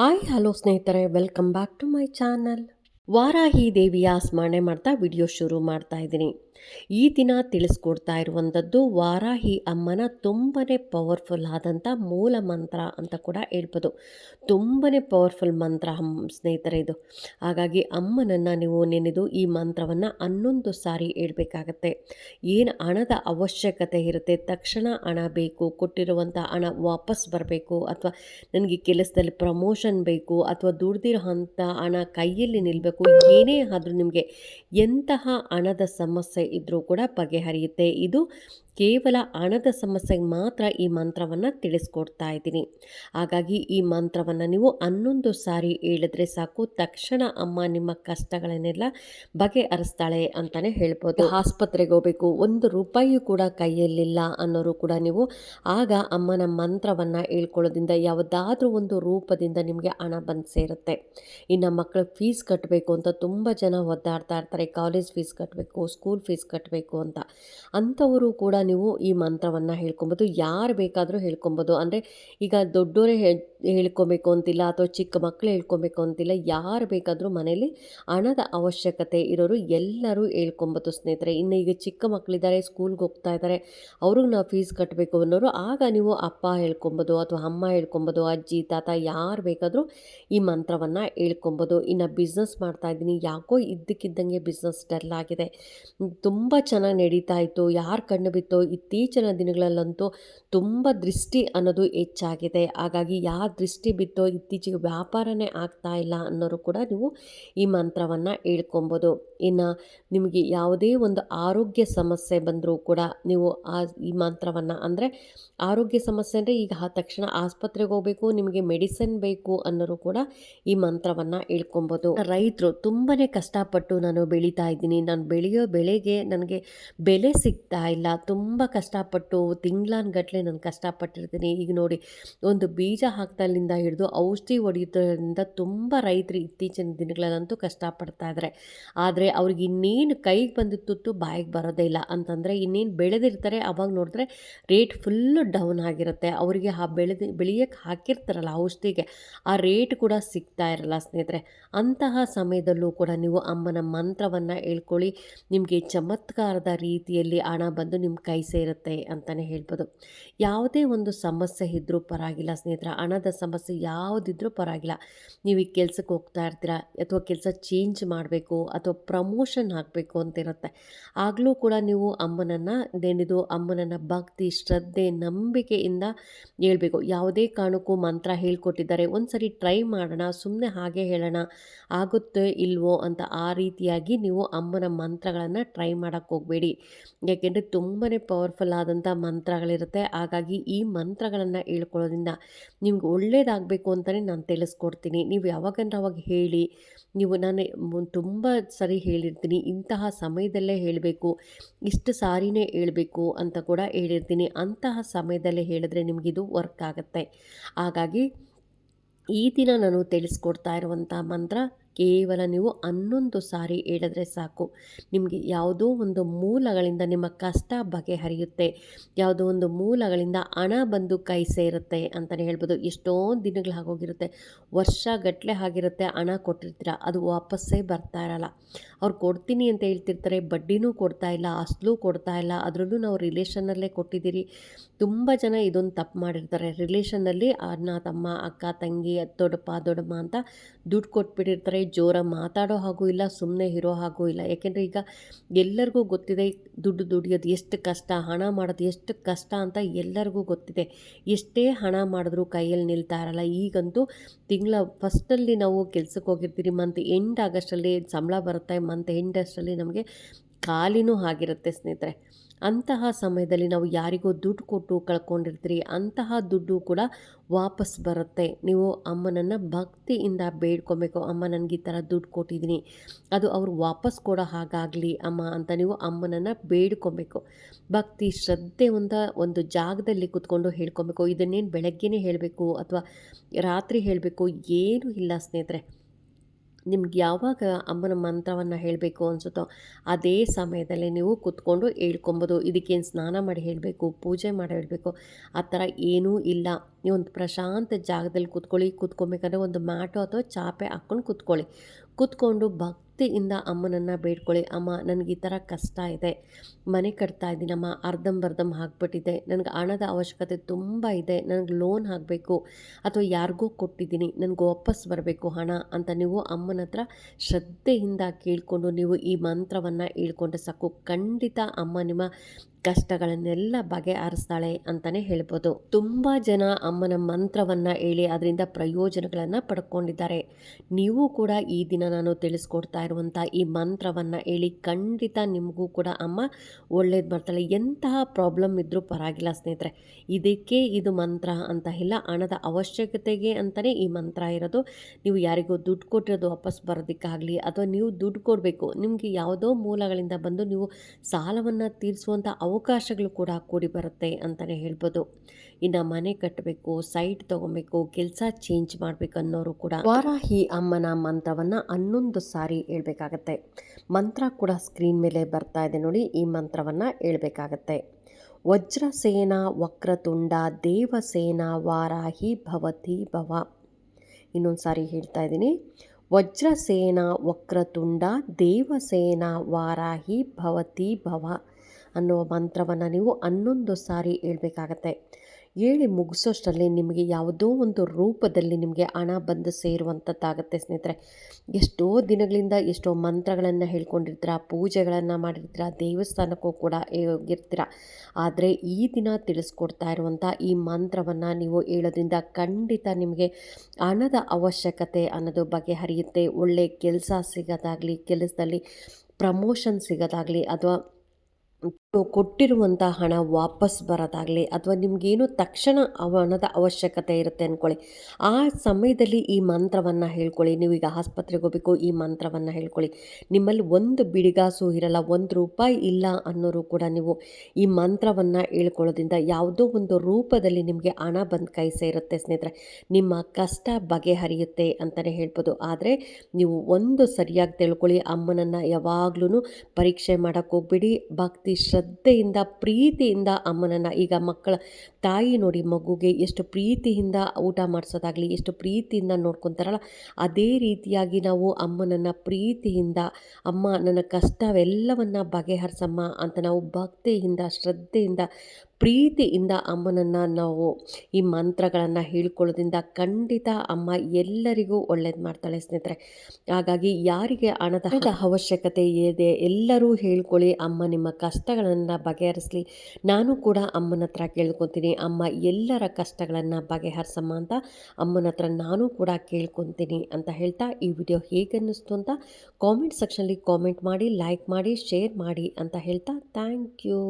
Hi, hello ಸ್ನೇಹಿತರೆ, welcome back to my channel. Varahi ದೇವಿಯ ಸ್ಮರಣೆ ಮಾಡ್ತಾ ವಿಡಿಯೋ ಶುರು ಮಾಡ್ತಾ ಇದ್ದೀನಿ. ಈ ದಿನ ತಿಳಿಸ್ಕೊಡ್ತಾ ಇರುವಂಥದ್ದು ವಾರಾಹಿ ಅಮ್ಮನ ತುಂಬನೇ ಪವರ್ಫುಲ್ ಆದಂಥ ಮೂಲ ಮಂತ್ರ ಅಂತ ಕೂಡ ಹೇಳ್ಬೋದು. ತುಂಬನೇ ಪವರ್ಫುಲ್ ಮಂತ್ರ ಸ್ನೇಹಿತರೆ ಇದು. ಹಾಗಾಗಿ ಅಮ್ಮನನ್ನು ನೀವು ನೆನೆದು ಈ ಮಂತ್ರವನ್ನು ಹನ್ನೊಂದು ಸಾರಿ ಹೇಳ್ಬೇಕಾಗತ್ತೆ. ಏನು ಹಣದ ಅವಶ್ಯಕತೆ ಇರುತ್ತೆ, ತಕ್ಷಣ ಹಣ ಬೇಕು, ಕೊಟ್ಟಿರುವಂಥ ಹಣ ವಾಪಸ್ ಬರಬೇಕು, ಅಥವಾ ನನಗೆ ಕೆಲಸದಲ್ಲಿ ಪ್ರಮೋಷನ್ ಬೇಕು, ಅಥವಾ ದುಡ್ದಿರೋ ಅಂಥ ಹಣ ಕೈಯಲ್ಲಿ ನಿಲ್ಲಬೇಕು ಏನೇ ಆದರೂ ನಿಮಗೆ ಎಂತಹ ಹಣದ ಸಮಸ್ಯೆ ಇದ್ದರೂ ಕೂಡ ಬಗೆಹರಿಯುತ್ತೆ ಇದು ಕೇವಲ ಹಣದ ಸಮಸ್ಯೆಗೆ ಮಾತ್ರ ಈ ಮಂತ್ರವನ್ನು ತಿಳಿಸ್ಕೊಡ್ತಾ ಇದ್ದೀನಿ. ಹಾಗಾಗಿ ಈ ಮಂತ್ರವನ್ನು ನೀವು ಹನ್ನೊಂದು ಸಾರಿ ಹೇಳಿದ್ರೆ ಸಾಕು, ತಕ್ಷಣ ಅಮ್ಮ ನಿಮ್ಮ ಕಷ್ಟಗಳನ್ನೆಲ್ಲ ಬಗೆಹರಿಸ್ತಾಳೆ ಅಂತಲೇ ಹೇಳ್ಬೋದು. ಆಸ್ಪತ್ರೆಗೆ ಹೋಗಬೇಕು, ಒಂದು ರೂಪಾಯಿಯೂ ಕೂಡ ಕೈಯಲ್ಲಿಲ್ಲ ಅನ್ನೋರು ಕೂಡ ನೀವು ಆಗ ಅಮ್ಮನ ಮಂತ್ರವನ್ನು ಹೇಳ್ಕೊಳ್ಳೋದ್ರಿಂದ ಯಾವುದಾದ್ರೂ ಒಂದು ರೂಪದಿಂದ ನಿಮಗೆ ಹಣ ಬಂದು ಸೇರುತ್ತೆ. ಇನ್ನು ಮಕ್ಕಳು ಫೀಸ್ ಕಟ್ಟಬೇಕು ಅಂತ ತುಂಬ ಜನ ಒದ್ದಾಡ್ತಾ ಇರ್ತಾರೆ, ಕಾಲೇಜ್ ಫೀಸ್ ಕಟ್ಟಬೇಕು ಸ್ಕೂಲ್ ಫೀಸ್ ಕಟ್ಟಬೇಕು ಅಂತ. ಅಂಥವರು ಕೂಡ ನೀವು ಈ ಮಂತ್ರವನ್ನು ಹೇಳ್ಕೊಬೋದು, ಯಾರು ಬೇಕಾದರೂ ಹೇಳ್ಕೊಬೋದು. ಅಂದರೆ ಈಗ ದೊಡ್ಡವರೇ ಹೇಳ್ಕೊಬೇಕು ಅಂತಿಲ್ಲ, ಅಥವಾ ಚಿಕ್ಕ ಮಕ್ಕಳು ಹೇಳ್ಕೊಬೇಕು ಅಂತಿಲ್ಲ, ಯಾರು ಬೇಕಾದರೂ ಮನೇಲಿ ಹಣದ ಅವಶ್ಯಕತೆ ಇರೋರು ಎಲ್ಲರೂ ಹೇಳ್ಕೊಬೋದು ಸ್ನೇಹಿತರೆ. ಇನ್ನು ಈಗ ಚಿಕ್ಕ ಮಕ್ಕಳಿದ್ದಾರೆ ಸ್ಕೂಲ್ಗೆ ಹೋಗ್ತಾ ಇದ್ದಾರೆ, ಅವ್ರಿಗೆ ನಾವು ಫೀಸ್ ಕಟ್ಟಬೇಕು ಅನ್ನೋರು, ಆಗ ನೀವು ಅಪ್ಪ ಹೇಳ್ಕೊಬೋದು, ಅಥವಾ ಅಮ್ಮ ಹೇಳ್ಕೊಬೋದು, ಅಜ್ಜಿ, ತಾತ, ಯಾರು ಬೇಕಾದರೂ ಈ ಮಂತ್ರವನ್ನು ಹೇಳ್ಕೊಬೋದು. ಇನ್ನು ಬಿಸ್ನೆಸ್ ಮಾಡ್ತಾ ಇದ್ದೀನಿ, ಯಾಕೋ ಇದ್ದಕ್ಕಿದ್ದಂಗೆ ಬಿಸ್ನೆಸ್ ಡಲ್ ಆಗಿದೆ. ತುಂಬ ಚೆನ್ನಾಗಿ ನಡೀತಾ ಇತ್ತು, ಯಾರು ಕಣ್ಣು ಬಿತ್ತೋ ಇತ್ತೀಚಿನ ದಿನಗಳಲ್ಲಂತೂ ತುಂಬ ದೃಷ್ಟಿ ಅನ್ನೋದು ಹೆಚ್ಚಾಗಿದೆ. ಹಾಗಾಗಿ ಯಾವ ದೃಷ್ಟಿ ಬಿತ್ತೋ ಇತ್ತೀಚೆಗೆ ವ್ಯಾಪಾರನೇ ಆಗ್ತಾ ಇಲ್ಲ ಅನ್ನೋರು ಕೂಡ ನೀವು ಈ ಮಂತ್ರವನ್ನು ಹೇಳ್ಕೊಬೋದು. ಇನ್ನು ನಿಮಗೆ ಯಾವುದೇ ಒಂದು ಆರೋಗ್ಯ ಸಮಸ್ಯೆ ಬಂದರೂ ಕೂಡ ನೀವು ಆ ಈ ಮಂತ್ರವನ್ನು ಅಂದರೆ ಆರೋಗ್ಯ ಸಮಸ್ಯೆ ಅಂದರೆ ಈಗ ತಕ್ಷಣ ಆಸ್ಪತ್ರೆಗೆ ಹೋಗಬೇಕು, ನಿಮಗೆ ಮೆಡಿಸಿನ್ ಬೇಕು ಅನ್ನೋರು ಕೂಡ ಈ ಮಂತ್ರವನ್ನು ಹೇಳ್ಕೊಬೋದು. ರೈತರು ತುಂಬಾ ಕಷ್ಟಪಟ್ಟು ನಾನು ಬೆಳೀತಾ ಇದ್ದೀನಿ. ನಾನು ಬೆಳೆಯೋ ಬೆಳೆಗೆ ನನಗೆ ಬೆಲೆ ಸಿಗ್ತಾ ಇಲ್ಲ. ತುಂಬ ಕಷ್ಟಪಟ್ಟು ತಿಂಗ್ಳಾನುಗಟ್ಲೆ ನಾನು ಕಷ್ಟಪಟ್ಟಿರ್ತೀನಿ. ಈಗ ನೋಡಿ, ಒಂದು ಬೀಜ ಹಾಕ್ದಲ್ಲಿಂದ ಹಿಡಿದು ಔಷಧಿ ಹೊಡೆಯೋದ್ರಿಂದ ತುಂಬ ರೈತರು ಇತ್ತೀಚಿನ ದಿನಗಳಲ್ಲಂತೂ ಕಷ್ಟಪಡ್ತಾ ಇದ್ದಾರೆ ಆದರೆ ಅವ್ರಿಗೆ ಇನ್ನೇನು ಕೈಗೆ ಬಂದು ತುತ್ತು ಬಾಯಿಗೆ ಬರೋದೇ ಇಲ್ಲ. ಅಂತಂದರೆ ಇನ್ನೇನು ಬೆಳೆದಿರ್ತಾರೆ, ಅವಾಗ ನೋಡಿದ್ರೆ ರೇಟ್ ಫುಲ್ಲು ಡೌನ್ ಆಗಿರುತ್ತೆ. ಅವರಿಗೆ ಆ ಬೆಳೆದು ಬೆಳೆಯೋಕ್ಕೆ ಹಾಕಿರ್ತಾರಲ್ಲ ಔಷಧಿಗೆ, ಆ ರೇಟ್ ಕೂಡ ಸಿಗ್ತಾ ಇರಲ್ಲ ಸ್ನೇಹಿತರೆ. ಅಂತಹ ಸಮಯದಲ್ಲೂ ಕೂಡ ನೀವು ಅಮ್ಮನ ಮಂತ್ರವನ್ನು ಹೇಳ್ಕೊಳ್ಳಿ. ನಿಮಗೆ ಚಮತ್ಕಾರದ ರೀತಿಯಲ್ಲಿ ಹಣ ಬಂದು ನಿಮ್ಮ ಕೈ ಸೇರುತ್ತೆ ಅಂತಲೇ ಹೇಳ್ಬೋದು. ಯಾವುದೇ ಒಂದು ಸಮಸ್ಯೆ ಇದ್ದರೂ ಪರವಾಗಿಲ್ಲ ಸ್ನೇಹಿತರ, ಹಣದ ಸಮಸ್ಯೆ ಯಾವುದಿದ್ರೂ ಪರವಾಗಿಲ್ಲ. ನೀವು ಈ ಕೆಲಸಕ್ಕೆ ಹೋಗ್ತಾ ಇರ್ತೀರ, ಅಥವಾ ಕೆಲಸ ಚೇಂಜ್ ಮಾಡಬೇಕು, ಅಥವಾ ಪ್ರಮೋಷನ್ ಆಗಬೇಕು ಅಂತಿರುತ್ತೆ. ಆಗಲೂ ಕೂಡ ನೀವು ಅಮ್ಮನನ್ನು ನೆನೆದು ಅಮ್ಮನನ್ನು ಭಕ್ತಿ, ಶ್ರದ್ಧೆ, ನಂಬಿಕೆಯಿಂದ ಹೇಳಬೇಕು. ಯಾವುದೇ ಕಾರಣಕ್ಕೂ ಮಂತ್ರ ಹೇಳ್ಕೊಟ್ಟಿದ್ದಾರೆ ಒಂದು ಸರಿ ಟ್ರೈ ಮಾಡೋಣ ಸುಮ್ಮನೆ ಹಾಗೆ ಹೇಳೋಣ, ಆಗುತ್ತೆ ಇಲ್ವೋ ಅಂತ ಆ ರೀತಿಯಾಗಿ ನೀವು ಅಮ್ಮನ ಮಂತ್ರಗಳನ್ನು ಟ್ರೈ ಮಾಡೋಕ್ಕೆ ಹೋಗಬೇಡಿ. ಯಾಕೆಂದರೆ ತುಂಬಾ ಪವರ್ಫುಲ್ ಆದಂಥ ಮಂತ್ರಗಳಿರುತ್ತೆ. ಹಾಗಾಗಿ ಈ ಮಂತ್ರಗಳನ್ನು ಹೇಳ್ಕೊಳ್ಳೋದ್ರಿಂದ ನಿಮ್ಗೆ ಒಳ್ಳೇದಾಗಬೇಕು ಅಂತಲೇ ನಾನು ತಿಳಿಸ್ಕೊಡ್ತೀನಿ. ನೀವು ಯಾವಾಗಂದ್ರೆ ಅವಾಗ ಹೇಳಿ, ನೀವು ನಾನು ತುಂಬ ಸರಿ ಹೇಳಿರ್ತೀನಿ, ಇಂತಹ ಸಮಯದಲ್ಲೇ ಹೇಳಬೇಕು, ಇಷ್ಟು ಸಾರಿನೇ ಹೇಳಬೇಕು ಅಂತ ಕೂಡ ಹೇಳಿರ್ತೀನಿ. ಅಂತಹ ಸಮಯದಲ್ಲೇ ಹೇಳಿದ್ರೆ ನಿಮಗಿದು ವರ್ಕ್ ಆಗುತ್ತೆ. ಹಾಗಾಗಿ ಈ ದಿನ ನಾನು ತಿಳಿಸ್ಕೊಡ್ತಾ ಇರುವಂಥ ಮಂತ್ರ ಕೇವಲ ನೀವು ಹನ್ನೊಂದು ಸಾರಿ ಹೇಳಿದ್ರೆ ಸಾಕು. ನಿಮಗೆ ಯಾವುದೋ ಒಂದು ಮೂಲಗಳಿಂದ ನಿಮ್ಮ ಕಷ್ಟ ಬಗೆಹರಿಯುತ್ತೆ. ಯಾವುದೋ ಒಂದು ಮೂಲಗಳಿಂದ ಹಣ ಬಂದು ಕೈ ಸೇರುತ್ತೆ ಅಂತಲೇ ಹೇಳ್ಬೋದು. ಎಷ್ಟೊಂದು ದಿನಗಳು ಆಗೋಗಿರುತ್ತೆ. ವರ್ಷ ಗಟ್ಟಲೆ ಆಗಿರುತ್ತೆ ಹಣ ಕೊಟ್ಟಿರ್ತೀರ. ಅದು ವಾಪಸ್ಸೇ ಬರ್ತಾ ಇರಲ್ಲ. ಅವ್ರು ಕೊಡ್ತೀನಿ ಅಂತ ಹೇಳ್ತಿರ್ತಾರೆ. ಬಡ್ಡಿನೂ ಕೊಡ್ತಾ ಇಲ್ಲ. ಅಸಲು ಕೊಡ್ತಾ ಇಲ್ಲ. ಅದರಲ್ಲೂ ನಾವು ರಿಲೇಷನ್ನಲ್ಲೇ ಕೊಟ್ಟಿದ್ದೀರಿ. ತುಂಬ ಜನ ಇದೊಂದು ತಪ್ಪು ಮಾಡಿರ್ತಾರೆ. ರಿಲೇಷನ್ನಲ್ಲಿ ಅಣ್ಣ, ತಮ್ಮ, ಅಕ್ಕ, ತಂಗಿ ದೊಡ್ಡಪ್ಪ, ದೊಡ್ಡಮ್ಮ ಅಂತ ದುಡ್ಡು ಕೊಟ್ಬಿಟ್ಟಿರ್ತಾರೆ. ಜೋರಾಗಿ ಮಾತಾಡೋ ಹಾಗೂ ಇಲ್ಲ ಸುಮ್ಮನೆ ಇರೋ ಹಾಗೂ ಇಲ್ಲ. ಯಾಕೆಂದರೆ ಈಗ ಎಲ್ಲರಿಗೂ ಗೊತ್ತಿದೆ, ದುಡ್ಡು ದುಡಿಯೋದು ಎಷ್ಟು ಕಷ್ಟ, ಹಣ ಮಾಡೋದು ಎಷ್ಟು ಕಷ್ಟ ಅಂತ ಎಲ್ಲರಿಗೂ ಗೊತ್ತಿದೆ. ಎಷ್ಟೇ ಹಣ ಮಾಡಿದ್ರು ಕೈಯಲ್ಲಿ ನಿಲ್ತಾ ಇರಲ್ಲ. ಈಗಂತೂ ತಿಂಗಳ ಫಸ್ಟಲ್ಲಿ ನಾವು ಕೆಲಸಕ್ಕೆ ಹೋಗಿರ್ತೀರಿ, ಮಂತ್ ಎಂಡ್ ಆಗಸ್ಟಲ್ಲಿ ಸಂಬಳ ಬರುತ್ತೆ, ಮಂತ್ ಎಂಡ್ ಅಷ್ಟರಲ್ಲಿ ನಮಗೆ ಖಾಲಿನೂ ಆಗಿರುತ್ತೆ ಸ್ನೇಹಿತರೆ. ಅಂತಹ ಸಮಯದಲ್ಲಿ ನಾವು ಯಾರಿಗೋ ದುಡ್ಡು ಕೊಟ್ಟು ಕಳ್ಕೊಂಡಿರ್ತೀರಿ, ಅಂತಹ ದುಡ್ಡು ಕೂಡ ವಾಪಸ್ ಬರುತ್ತೆ. ನೀವು ಅಮ್ಮನನ್ನು ಭಕ್ತಿಯಿಂದ ಬೇಡ್ಕೊಬೇಕು. ಅಮ್ಮ, ನನಗೆ ಈ ಥರ ದುಡ್ಡು ಕೊಟ್ಟಿದ್ದೀನಿ. ಅದು ಅವ್ರು ವಾಪಸ್ ಕೊಡೋ ಹಾಗಾಗಲಿ ಅಮ್ಮ ಅಂತ ನೀವು ಅಮ್ಮನನ್ನು ಬೇಡ್ಕೊಬೇಕು. ಭಕ್ತಿ, ಶ್ರದ್ಧೆ ಒಂದ, ಒಂದು ಜಾಗದಲ್ಲಿ ಕೂತ್ಕೊಂಡು ಹೇಳ್ಕೊಬೇಕು. ಇದನ್ನೇನು ಬೆಳಗ್ಗೆನೇ ಹೇಳಬೇಕು ಅಥವಾ ರಾತ್ರಿ ಹೇಳಬೇಕು? ಏನೂ ಇಲ್ಲ ಸ್ನೇಹಿತರೆ. ನಿಮ್ಗೆ ಯಾವಾಗ ಅಮ್ಮನ ಮಂತ್ರವನ್ನು ಹೇಳಬೇಕು ಅನಿಸುತ್ತೋ ಅದೇ ಸಮಯದಲ್ಲಿ ನೀವು ಕೂತ್ಕೊಂಡು ಹೇಳ್ಕೊಬೋದು. ಇದಕ್ಕೇನು ಸ್ನಾನ ಮಾಡಿ ಹೇಳಬೇಕು, ಪೂಜೆ ಮಾಡಿ ಹೇಳಬೇಕು. ಆ ಥರ ಏನೂ ಇಲ್ಲ. ನೀವು ಒಂದು ಪ್ರಶಾಂತ ಜಾಗದಲ್ಲಿ ಕೂತ್ಕೊಳ್ಳಿ. ಕೂತ್ಕೊಬೇಕಾದ್ರೆ ಒಂದು ಮ್ಯಾಟು ಅಥವಾ ಚಾಪೆ ಹಾಕ್ಕೊಂಡು ಕೂತ್ಕೊಳ್ಳಿ. ಕೂತ್ಕೊಂಡು ಭಕ್ತಿಯಿಂದ ಅಮ್ಮನನ್ನು ಬೇಡ್ಕೊಳ್ಳಿ. ಅಮ್ಮ, ನನಗೆ ಈ ಥರ ಕಷ್ಟ ಇದೆ. ಮನೆ ಕಟ್ತಾ ಇದ್ದೀನಮ್ಮ ಅರ್ಧಂಬರ್ಧಂ ಹಾಕ್ಬಿಟ್ಟಿದೆ ನನಗೆ ಹಣದ ಅವಶ್ಯಕತೆ ತುಂಬ ಇದೆ. ನನಗೆ ಲೋನ್ ಹಾಕಬೇಕು ಅಥವಾ ಯಾರಿಗೂ ಕೊಟ್ಟಿದ್ದೀನಿ. ನನಗೆ ವಾಪಸ್ ಬರಬೇಕು ಹಣ ಅಂತ ನೀವು ಅಮ್ಮನ ಹತ್ರ ಶ್ರದ್ಧೆಯಿಂದ ಕೇಳಿಕೊಂಡು ನೀವು ಈ ಮಂತ್ರವನ್ನು ಹೇಳ್ಕೊಂಡ್ರೆ ಸಾಕು. ಖಂಡಿತ ಅಮ್ಮ ನಿಮ್ಮ ಕಷ್ಟಗಳನ್ನೆಲ್ಲ ಬಗೆಹರಿಸ್ತಾಳೆ ಅಂತಲೇ ಹೇಳ್ಬೋದು. ತುಂಬ ಜನ ಅಮ್ಮನ ಮಂತ್ರವನ್ನು ಹೇಳಿ ಅದರಿಂದ ಪ್ರಯೋಜನಗಳನ್ನು ಪಡ್ಕೊಂಡಿದ್ದಾರೆ. ನೀವು ಕೂಡ ಈ ದಿನ ನಾನು ತಿಳಿಸ್ಕೊಡ್ತಾ ಇರುವಂಥ ಈ ಮಂತ್ರವನ್ನು ಹೇಳಿ ಖಂಡಿತ ನಿಮಗೂ ಕೂಡ ಅಮ್ಮ ಒಳ್ಳೇದು ಬರ್ತಾಳೆ ಎಂತಹ ಪ್ರಾಬ್ಲಮ್ ಇದ್ದರೂ ಪರವಾಗಿಲ್ಲ ಸ್ನೇಹಿತರೆ. ಇದಕ್ಕೆ ಇದು ಮಂತ್ರ ಅಂತ ಇಲ್ಲ. ಹಣದ ಅವಶ್ಯಕತೆಗೆ ಅಂತಲೇ ಈ ಮಂತ್ರ ಇರೋದು. ನೀವು ಯಾರಿಗೋ ದುಡ್ಡು ಕೊಟ್ಟಿರೋದು ವಾಪಸ್ ಬರೋದಕ್ಕಾಗಲಿ ಅಥವಾ ನೀವು ದುಡ್ಡು ಕೊಡಬೇಕು, ನಿಮಗೆ ಯಾವುದೋ ಮೂಲಗಳಿಂದ ಬಂದು ನೀವು ಸಾಲವನ್ನು ತೀರಿಸುವಂಥ ಅವಕಾಶಗಳು ಕೂಡ ಕೂಡಿ ಬರುತ್ತೆ ಅಂತಲೇ ಹೇಳ್ಬೋದು. ಇನ್ನು ಮನೆ ಕಟ್ಟಬೇಕು ಸೈಟ್ ತೊಗೊಬೇಕು, ಕೆಲಸ ಚೇಂಜ್ ಮಾಡಬೇಕು ಅನ್ನೋರು ಕೂಡ ವಾರಾಹಿ ಅಮ್ಮನ ಮಂತ್ರವನ್ನು ಹನ್ನೊಂದು ಸಾರಿ ಹೇಳ್ಬೇಕಾಗತ್ತೆ. ಮಂತ್ರ ಕೂಡ ಸ್ಕ್ರೀನ್ ಮೇಲೆ ಬರ್ತಾ ಇದೆ ನೋಡಿ, ಈ ಮಂತ್ರವನ್ನು ಹೇಳಬೇಕಾಗತ್ತೆ. ವಜ್ರಸೇನ ವಕ್ರತುಂಡ ದೇವಸೇನ ವಾರಾಹಿ ಭವತಿ ಭವ. ಇನ್ನೊಂದು ಸಾರಿ ಹೇಳ್ತಾ ಇದ್ದೀನಿ. ವಜ್ರಸೇನ ವಕ್ರತುಂಡ ದೇವಸೇನ ವಾರಾಹಿ ಭವತಿ ಭವ ಅನ್ನೋ ಮಂತ್ರವನ್ನು ನೀವು ಹನ್ನೊಂದು ಸಾರಿ ಹೇಳ್ಬೇಕಾಗತ್ತೆ. ಹೇಳಿ ಮುಗಿಸೋಷ್ಟರಲ್ಲಿ ನಿಮಗೆ ಯಾವುದೋ ಒಂದು ರೂಪದಲ್ಲಿ ನಿಮಗೆ ಹಣ ಬಂದು ಸೇರುವಂಥದ್ದಾಗತ್ತೆ ಸ್ನೇಹಿತರೆ. ಎಷ್ಟೋ ದಿನಗಳಿಂದ ಎಷ್ಟೋ ಮಂತ್ರಗಳನ್ನು ಹೇಳ್ಕೊಂಡಿರ್ತೀರ, ಪೂಜೆಗಳನ್ನು ಮಾಡಿರ್ತೀರ, ದೇವಸ್ಥಾನಕ್ಕೂ ಕೂಡ ಹೋಗಿರ್ತೀರ. ಆದರೆ ಈ ದಿನ ತಿಳಿಸ್ಕೊಡ್ತಾ ಇರುವಂಥ ಈ ಮಂತ್ರವನ್ನು ನೀವು ಹೇಳೋದ್ರಿಂದ ಖಂಡಿತ ನಿಮಗೆ ಹಣದ ಅವಶ್ಯಕತೆ ಅನ್ನೋದು ಬಗೆಹರಿಯುತ್ತೆ. ಒಳ್ಳೆ ಕೆಲಸ ಸಿಗೋದಾಗಲಿ, ಕೆಲಸದಲ್ಲಿ ಪ್ರಮೋಷನ್ ಸಿಗೋದಾಗಲಿ ಅಥವಾ ಕೊಟ್ಟಿರುವಂಥ ಹಣ ವಾಪಸ್ ಬರೋದಾಗಲಿ ಅಥವಾ ನಿಮಗೇನು ತಕ್ಷಣ ಹಣದ ಅವಶ್ಯಕತೆ ಇರುತ್ತೆ ಅಂದ್ಕೊಳ್ಳಿ ಆ ಸಮಯದಲ್ಲಿ ಈ ಮಂತ್ರವನ್ನು ಹೇಳ್ಕೊಳ್ಳಿ. ನೀವೀಗ ಆಸ್ಪತ್ರೆಗೆ ಹೋಗಬೇಕು, ಈ ಮಂತ್ರವನ್ನು ಹೇಳ್ಕೊಳ್ಳಿ. ನಿಮ್ಮಲ್ಲಿ ಒಂದು ಬಿಡಿಗಾಸು ಇರಲ್ಲ, ಒಂದು ರೂಪಾಯಿ ಇಲ್ಲ ಅನ್ನೋರು ಕೂಡ ನೀವು ಈ ಮಂತ್ರವನ್ನು ಹೇಳ್ಕೊಳ್ಳೋದ್ರಿಂದ ಯಾವುದೋ ಒಂದು ರೂಪದಲ್ಲಿ ನಿಮಗೆ ಹಣ ಬಂದು ಕೈ ಸೇರುತ್ತೆ ಸ್ನೇಹಿತರೆ. ನಿಮ್ಮ ಕಷ್ಟ ಬಗೆಹರಿಯುತ್ತೆ ಅಂತಲೇ ಹೇಳ್ಬೋದು. ಆದರೆ ನೀವು ಒಂದು ಸರಿಯಾಗಿ ತಿಳ್ಕೊಳ್ಳಿ. ಅಮ್ಮನನ್ನು ಯಾವಾಗ್ಲೂ ಪರೀಕ್ಷೆ ಮಾಡೋಕ್ಕೆ ಹೋಗ್ಬಿಡಿ. ಭಕ್ತಿ ಶ್ರದ್ಧೆಯಿಂದ, ಪ್ರೀತಿಯಿಂದ ಅಮ್ಮನನ್ನು ಈಗ ಮಕ್ಕಳ ತಾಯಿ ನೋಡಿ ಮಗುಗೆ ಎಷ್ಟು ಪ್ರೀತಿಯಿಂದ ಊಟ ಮಾಡಿಸೋದಾಗಲಿ, ಎಷ್ಟು ಪ್ರೀತಿಯಿಂದ ನೋಡ್ಕೊತಾರಲ್ಲ, ಅದೇ ರೀತಿಯಾಗಿ ನಾವು ಅಮ್ಮನನ್ನು ಪ್ರೀತಿಯಿಂದ, ಅಮ್ಮ, ನನ್ನ ಕಷ್ಟವೆಲ್ಲವನ್ನು ಬಗೆಹರಿಸಮ್ಮ ಅಂತ ನಾವು ಭಕ್ತಿಯಿಂದ, ಶ್ರದ್ಧೆಯಿಂದ ಪ್ರೀತಿಯಿಂದ ಅಮ್ಮನನ್ನು ನಾವು ಈ ಮಂತ್ರಗಳನ್ನು ಹೇಳ್ಕೊಳ್ಳೋದ್ರಿಂದ ಖಂಡಿತ ಅಮ್ಮ ಎಲ್ಲರಿಗೂ ಒಳ್ಳೇದು ಮಾಡ್ತಾಳೆ ಸ್ನೇಹಿತರೆ. ಹಾಗಾಗಿ ಯಾರಿಗೆ ಹಣದ ಅವಶ್ಯಕತೆ ಇದೆ ಎಲ್ಲರೂ ಹೇಳ್ಕೊಳ್ಳಿ ಅಮ್ಮ ನಿಮ್ಮ ಕಷ್ಟಗಳನ್ನು ಬಗೆಹರಿಸಲಿ. ನಾನು ಕೂಡ ಅಮ್ಮನ ಹತ್ರ ಕೇಳ್ಕೊತೀನಿ. ಅಮ್ಮ ಎಲ್ಲರ ಕಷ್ಟಗಳನ್ನು ಬಗೆಹರಿಸಮ್ಮ ಅಂತ ಅಮ್ಮನ ಹತ್ರ ನಾನು ಕೂಡ ಕೇಳ್ಕೊತೀನಿ ಅಂತ ಹೇಳ್ತಾ ಈ ವಿಡಿಯೋ ಹೇಗೆ ಅನ್ನಿಸ್ತು ಅಂತ ಕಾಮೆಂಟ್ ಸೆಕ್ಷನಲ್ಲಿ ಕಾಮೆಂಟ್ ಮಾಡಿ ಲೈಕ್ ಮಾಡಿ ಶೇರ್ ಮಾಡಿ ಅಂತ ಹೇಳ್ತಾ ಥ್ಯಾಂಕ್ ಯು